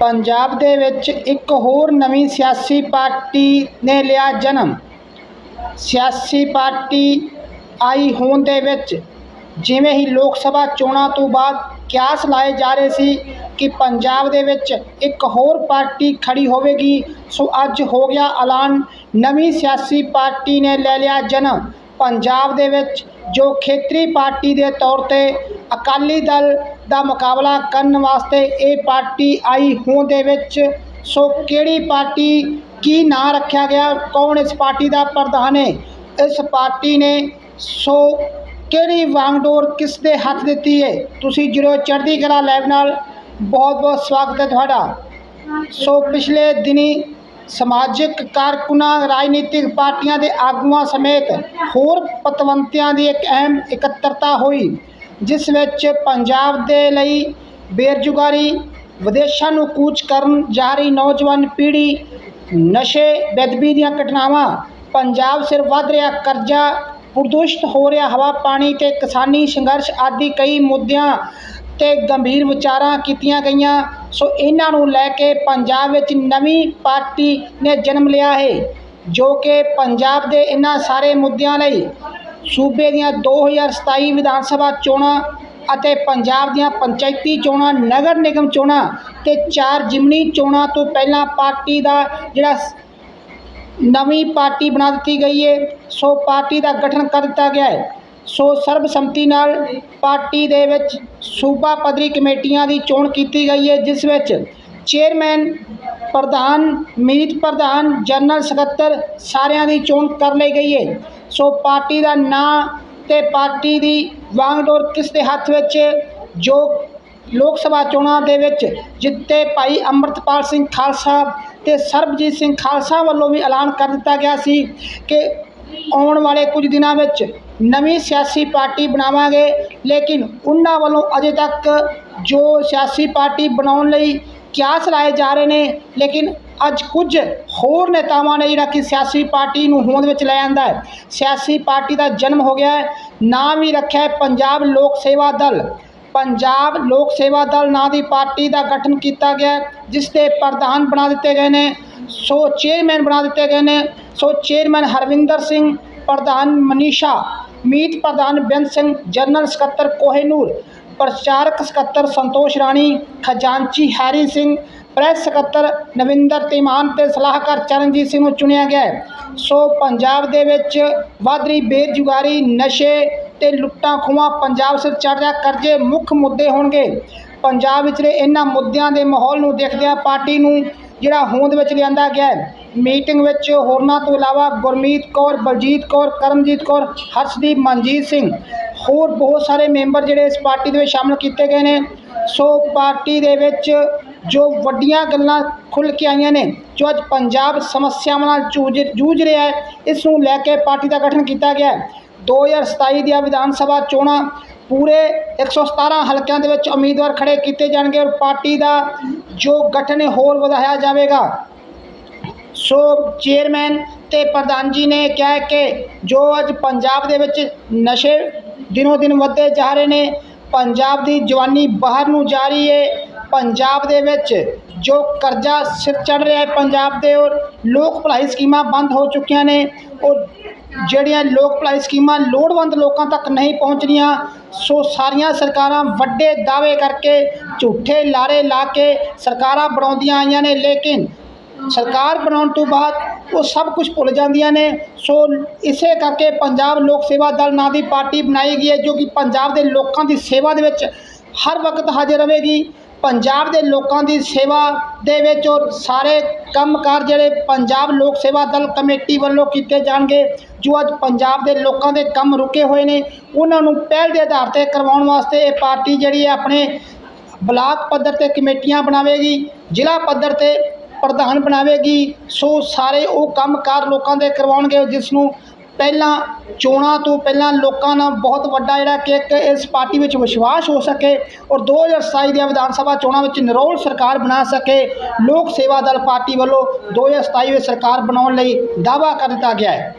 ਪੰਜਾਬ ਦੇ ਵਿੱਚ ਇੱਕ ਹੋਰ ਨਵੀਂ ਸਿਆਸੀ ਪਾਰਟੀ ਨੇ ਲਿਆ ਜਨਮ। ਸਿਆਸੀ ਪਾਰਟੀ ਆਈ ਹੋਣ ਦੇ ਵਿੱਚ ਜਿਵੇਂ ਹੀ ਲੋਕ ਸਭਾ ਚੋਣਾਂ ਤੋਂ ਬਾਅਦ ਕਿਆਸ ਲਾਏ ਜਾ ਰਹੇ ਸੀ ਕਿ ਪੰਜਾਬ ਦੇ ਵਿੱਚ ਇੱਕ ਹੋਰ ਪਾਰਟੀ ਖੜੀ ਹੋਵੇਗੀ, ਸੋ ਅੱਜ ਹੋ ਗਿਆ ਐਲਾਨ। ਨਵੀਂ ਸਿਆਸੀ ਪਾਰਟੀ ਨੇ ਲੈ ਲਿਆ ਜਨਮ। ਪੰਜਾਬ ਦੇ ਵਿੱਚ ਜੋ ਖੇਤਰੀ ਪਾਰਟੀ ਦੇ ਤੌਰ ਤੇ ਅਕਾਲੀ ਦਲ ਦਾ ਮੁਕਾਬਲਾ ਕਰਨ ਵਾਸਤੇ ਇਹ ਪਾਰਟੀ ਆਈ ਹੋਣ ਦੇ ਵਿੱਚ। ਸੋ ਕਿਹੜੀ ਪਾਰਟੀ, ਕੀ ਨਾਂ ਰੱਖਿਆ ਗਿਆ, ਕੌਣ ਇਸ ਪਾਰਟੀ ਦਾ ਪ੍ਰਧਾਨ ਹੈ ਇਸ ਪਾਰਟੀ ਨੇ ਸੋ ਕਿਹੜੀ ਵਾਂਗਡੋਰ ਕਿਸ ਦੇ ਹੱਥ ਦਿੱਤੀ ਹੈ ਤੁਸੀਂ ਜੁੜੋ ਚੜ੍ਹਦੀ ਕਲਾ ਲਾਈਵ ਨਾਲ ਬਹੁਤ ਬਹੁਤ ਸਵਾਗਤ ਹੈ ਤੁਹਾਡਾ। ਸੋ ਪਿਛਲੇ ਦਿਨੀ ਸਮਾਜਿਕ ਕਾਰਕੁਨਾਂ, ਰਾਜਨੀਤਿਕ ਪਾਰਟੀਆਂ ਦੇ ਆਗੂਆਂ ਸਮੇਤ ਹੋਰ ਪਤਵੰਤਿਆਂ ਦੀ ਇੱਕ ਅਹਿਮ ਇਕੱਤਰਤਾ ਹੋਈ। ਜਿਸ ਵਿੱਚ ਪੰਜਾਬ ਦੇ ਲਈ ਬੇਰੁਜ਼ਗਾਰੀ, ਵਿਦੇਸ਼ਾਂ ਨੂੰ ਕੂਚ ਕਰਨ ਜਾ ਰਹੀ ਨੌਜਵਾਨ ਪੀੜ੍ਹੀ, ਨਸ਼ੇ ਬੇਦਬੀ ਦੀਆਂ ਘਟਨਾਵਾਂ, ਪੰਜਾਬ ਸਿਰ ਵੱਧ ਰਿਹਾ, ਕਰਜ਼ਾ ਪ੍ਰਦੂਸ਼ਿਤ ਹੋ ਰਿਹਾ, ਹਵਾ, ਪਾਣੀ ਤੇ ਕਿਸਾਨੀ ਸੰਘਰਸ਼ ਆਦਿ ਕਈ ਮੁੱਦਿਆਂ ਤੇ ਗੰਭੀਰ ਵਿਚਾਰਾਂ ਕੀਤੀਆਂ ਗਈਆਂ। ਸੋ ਇਹਨਾਂ ਨੂੰ ਲੈ ਕੇ ਪੰਜਾਬ ਵਿੱਚ ਨਵੀਂ ਪਾਰਟੀ ਨੇ ਜਨਮ ਲਿਆ ਹੈ, ਜੋ ਕਿ ਪੰਜਾਬ ਦੇ ਇਹਨਾਂ ਸਾਰੇ ਮੁੱਦਿਆਂ ਲਈ ਸੂਬੇ ਦੀਆਂ 2027 ਵਿਧਾਨ ਸਭਾ ਚੋਣਾਂ ਅਤੇ ਪੰਜਾਬ ਦੀਆਂ ਪੰਚਾਇਤੀ ਚੋਣਾਂ, ਨਗਰ ਨਿਗਮ ਚੋਣਾਂ ਤੇ ਚਾਰ ਜਿਮਨੀ ਚੋਣਾਂ ਤੋਂ ਪਹਿਲਾਂ ਪਾਰਟੀ ਦਾ ਜਿਹੜਾ ਨਵੀਂ ਪਾਰਟੀ ਬਣਾ ਦਿੱਤੀ ਗਈ ਹੈ ਸੋ ਪਾਰਟੀ ਦਾ ਗਠਨ ਕਰ ਦਿੱਤਾ ਗਿਆ ਹੈ ਸੋ ਸਰਬਸੰਮਤੀ ਨਾਲ ਪਾਰਟੀ ਦੇ ਵਿੱਚ ਸੂਬਾ ਪੱਧਰੀ ਕਮੇਟੀਆਂ ਦੀ ਚੋਣ ਕੀਤੀ ਗਈ ਹੈ ਜਿਸ ਵਿੱਚ ਚੇਅਰਮੈਨ ਪ੍ਰਧਾਨ, ਮੀਤ ਪ੍ਰਧਾਨ, ਜਨਰਲ ਸਕੱਤਰ ਸਾਰਿਆਂ ਦੀ ਚੋਣ ਕਰ ਲਈ ਗਈ ਹੈ ਸੋ ਪਾਰਟੀ ਦਾ ਨਾਂ ਤੇ ਪਾਰਟੀ ਦੀ ਵਾਂਗਡੋਰ ਕਿਸ ਦੇ ਹੱਥ ਵਿੱਚ ਜੋ ਲੋਕ ਸਭਾ ਚੋਣਾਂ ਦੇ ਵਿੱਚ ਜਿੱਤੇ ਭਾਈ ਅੰਮ੍ਰਿਤਪਾਲ ਸਿੰਘ ਖਾਲਸਾ ਤੇ ਸਰਬਜੀਤ ਸਿੰਘ ਖਾਲਸਾ ਵੱਲੋਂ ਵੀ ਐਲਾਨ ਕਰ ਦਿੱਤਾ ਗਿਆ ਸੀ ਕਿ ਆਉਣ ਵਾਲੇ ਕੁਝ ਦਿਨਾਂ ਵਿੱਚ ਨਵੀਂ ਸਿਆਸੀ ਪਾਰਟੀ ਬਣਾਵਾਂਗੇ। ਲੇਕਿਨ ਉਹਨਾਂ ਵੱਲੋਂ ਅਜੇ ਤੱਕ ਜੋ ਸਿਆਸੀ ਪਾਰਟੀ ਬਣਾਉਣ ਲਈ ਕਿਆਸ ਲਾਏ ਜਾ ਰਹੇ ਨੇ, ਲੇਕਿਨ ਅੱਜ ਕੁਝ ਹੋਰ ਨੇਤਾਵਾਂ ਨੇ ਜਿਹੜਾ ਕਿ ਸਿਆਸੀ ਪਾਰਟੀ ਨੂੰ ਹੋਂਦ ਵਿੱਚ ਲੈ ਆਂਦਾ ਹੈ। ਸਿਆਸੀ ਪਾਰਟੀ ਦਾ ਜਨਮ ਹੋ ਗਿਆ ਹੈ ਨਾਮ ਵੀ ਰੱਖਿਆ ਹੈ ਪੰਜਾਬ ਲੋਕ ਸੇਵਾ ਦਲ। ਪੰਜਾਬ ਲੋਕ ਸੇਵਾ ਦਲ ਨਾਂ ਦੀ ਪਾਰਟੀ ਦਾ ਗਠਨ ਕੀਤਾ ਗਿਆ ਜਿਸ ਦੇ ਪ੍ਰਧਾਨ ਬਣਾ ਦਿੱਤੇ ਗਏ ਨੇ, ਸੋ ਚੇਅਰਮੈਨ ਬਣਾ ਦਿੱਤੇ ਗਏ ਨੇ, ਸੋ ਚੇਅਰਮੈਨ ਹਰਵਿੰਦਰ ਸਿੰਘ, ਪ੍ਰਧਾਨ ਮਨੀਸ਼ਾ, ਮੀਤ ਪ੍ਰਧਾਨ ਬੇਅੰਤ ਸਿੰਘ, ਜਨਰਲ ਸਕੱਤਰ ਕੋਹੇਨੂਰ ਪ੍ਰਚਾਰਕ ਸਕੱਤਰ ਸੰਤੋਸ਼ ਰਾਣੀ, ਖਜ਼ਾਨਚੀ ਹੈਰੀ ਸਿੰਘ, ਪ੍ਰੈਸ ਸਕੱਤਰ ਨਵਿੰਦਰ ਧੀਮਾਨ ਤੇ ਸਲਾਹਕਾਰ ਚਰਨਜੀਤ ਸਿੰਘ ਨੂੰ ਚੁਣਿਆ ਗਿਆ ਸੋ ਪੰਜਾਬ ਦੇ ਵਿੱਚ ਵੱਧ ਰਹੀ ਬੇਰੁਜ਼ਗਾਰੀ, ਨਸ਼ੇ ਤੇ ਲੁੱਟਾਂ ਖੋਹਾਂ ਪੰਜਾਬ ਸਿਰ ਚੜ੍ਹ ਰਿਹਾ ਕਰਜ਼ੇ ਮੁੱਖ ਮੁੱਦੇ ਹੋਣਗੇ। ਪੰਜਾਬ ਵਿੱਚ ਰਹੇ ਇਹਨਾਂ ਮੁੱਦਿਆਂ ਦੇ ਮਾਹੌਲ ਨੂੰ ਦੇਖਦਿਆਂ ਪਾਰਟੀ ਨੂੰ ਜਿਹੜਾ ਹੋਂਦ ਵਿੱਚ ਲਿਆਂਦਾ ਗਿਆ ਮੀਟਿੰਗ ਵਿੱਚ ਹੋਰਨਾਂ ਤੋਂ ਇਲਾਵਾ ਗੁਰਮੀਤ ਕੌਰ, ਬਲਜੀਤ ਕੌਰ, ਕਰਮਜੀਤ ਕੌਰ, ਹਰਸ਼ਦੀਪ ਮਨਜੀਤ ਸਿੰਘ ਹੋਰ ਬਹੁਤ ਸਾਰੇ ਮੈਂਬਰ ਜਿਹੜੇ ਇਸ ਪਾਰਟੀ ਦੇ ਵਿੱਚ ਸ਼ਾਮਲ ਕੀਤੇ ਗਏ ਨੇ। ਸੋ ਪਾਰਟੀ ਦੇ ਵਿੱਚ ਜੋ ਵੱਡੀਆਂ ਗੱਲਾਂ ਖੁੱਲ੍ਹ ਕੇ ਆਈਆਂ ਨੇ, ਜੋ ਅੱਜ ਪੰਜਾਬ ਸਮੱਸਿਆਵਾਂ ਨਾਲ ਜੂਝ ਜੂਝ ਰਿਹਾ ਹੈ, ਇਸ ਨੂੰ ਲੈ ਕੇ ਪਾਰਟੀ ਦਾ ਗਠਨ ਕੀਤਾ ਗਿਆ ਹੈ। 2027 ਦੀਆਂ ਵਿਧਾਨ ਸਭਾ ਚੋਣਾਂ ਪੂਰੇ 117 ਹਲਕਿਆਂ ਦੇ ਵਿੱਚ ਉਮੀਦਵਾਰ ਖੜੇ ਕੀਤੇ ਜਾਣਗੇ ਔਰ ਪਾਰਟੀ ਦਾ ਜੋ ਗਠਨ ਹੈ, ਹੋਰ ਵਧਾਇਆ ਜਾਵੇਗਾ। ਸੋ ਚੇਅਰਮੈਨ ਤੇ ਪ੍ਰਧਾਨ ਜੀ ਨੇ ਕਿਹਾ ਕਿ ਜੋ ਅੱਜ ਪੰਜਾਬ ਦੇ ਵਿੱਚ ਨਸ਼ੇ ਦਿਨੋ ਦਿਨ ਵੱਧਦੇ ਜਾ ਰਹੇ ਨੇ। ਪੰਜਾਬ ਦੀ ਜਵਾਨੀ ਬਾਹਰ ਨੂੰ ਜਾ ਰਹੀ ਹੈ ਪੰਜਾਬ ਦੇ ਵਿੱਚ ਜੋ ਕਰਜ਼ਾ ਸਿਰ ਚੜ ਰਿਹਾ ਹੈ ਪੰਜਾਬ ਦੇ ਔਰ ਲੋਕ ਭਲਾਈ ਸਕੀਮਾਂ ਬੰਦ ਹੋ ਚੁੱਕੀਆਂ ਨੇ। ਉਹ ਜਿਹੜੀਆਂ ਲੋਕ ਭਲਾਈ ਸਕੀਮਾਂ ਲੋੜਵੰਦ ਲੋਕਾਂ ਤੱਕ ਨਹੀਂ ਪਹੁੰਚ ਰਹੀਆਂ ਸੋ ਸਾਰੀਆਂ ਸਰਕਾਰਾਂ ਵੱਡੇ ਦਾਅਵੇ ਕਰਕੇ ਝੂਠੇ ਲਾਰੇ ਲਾ ਕੇ ਸਰਕਾਰਾਂ ਬਣਾਉਂਦੀਆਂ ਆਈਆਂ ਨੇ। ਲੇਕਿਨ ਸਰਕਾਰ ਬਣਾਉਣ ਤੋਂ ਬਾਅਦ ਉਹ ਸਭ ਕੁਝ ਭੁੱਲ ਜਾਂਦੀਆਂ ਨੇ। ਸੋ ਇਸੇ ਕਰਕੇ ਪੰਜਾਬ ਲੋਕ ਸੇਵਾ ਦਲ ਨਾਂ ਦੀ ਪਾਰਟੀ ਬਣਾਈ ਗਈ ਹੈ, ਜੋ ਕਿ ਪੰਜਾਬ ਦੇ ਲੋਕਾਂ ਦੀ ਸੇਵਾ ਦੇ ਵਿੱਚ ਹਰ ਵਕਤ ਹਾਜ਼ਰ ਰਹੇਗੀ। ਪੰਜਾਬ ਦੇ ਲੋਕਾਂ ਦੀ ਸੇਵਾ ਦੇ ਵਿੱਚ ਔਰ ਸਾਰੇ ਕੰਮਕਾਰ ਜਿਹੜੇ ਪੰਜਾਬ ਲੋਕ ਸੇਵਾ ਦਲ ਕਮੇਟੀ ਵੱਲੋਂ ਕੀਤੇ ਜਾਣਗੇ, ਜੋ ਅੱਜ ਪੰਜਾਬ ਦੇ ਲੋਕਾਂ ਦੇ ਕੰਮ ਰੁਕੇ ਹੋਏ ਨੇ। ਉਹਨਾਂ ਨੂੰ ਪਹਿਲ ਦੇ ਆਧਾਰ ਤੇ ਕਰਵਾਉਣ ਵਾਸਤੇ ਇਹ ਪਾਰਟੀ ਜਿਹੜੀ ਹੈ, ਆਪਣੇ ਬਲਾਕ ਪੱਧਰ ਤੇ ਕਮੇਟੀਆਂ ਬਣਾਵੇਗੀ, ਜ਼ਿਲ੍ਹਾ ਪੱਧਰ ਤੇ ਪ੍ਰਧਾਨ ਬਣਾਵੇਗੀ। ਸੋ ਸਾਰੇ ਉਹ ਕੰਮਕਾਰ ਲੋਕਾਂ ਦੇ ਕਰਵਾਉਣਗੇ ਜਿਸ ਨੂੰ ਪਹਿਲਾਂ ਚੋਣਾਂ ਤੋਂ ਪਹਿਲਾਂ ਲੋਕਾਂ ਨਾਲ ਬਹੁਤ ਵੱਡਾ ਜਿਹੜਾ ਕਿ ਇੱਕ ਇਸ ਪਾਰਟੀ ਵਿੱਚ ਵਿਸ਼ਵਾਸ ਹੋ ਸਕੇ ਔਰ 2027 ਦੀਆਂ ਵਿਧਾਨ ਸਭਾ ਚੋਣਾਂ ਵਿੱਚ ਨਿਰੋਲ ਸਰਕਾਰ ਬਣਾ ਸਕੇ। ਲੋਕ ਸੇਵਾ ਦਲ ਪਾਰਟੀ ਵੱਲੋਂ 2027 ਵਿੱਚ ਸਰਕਾਰ ਬਣਾਉਣ ਲਈ ਦਾਅਵਾ ਕਰ ਦਿੱਤਾ ਗਿਆ ਹੈ।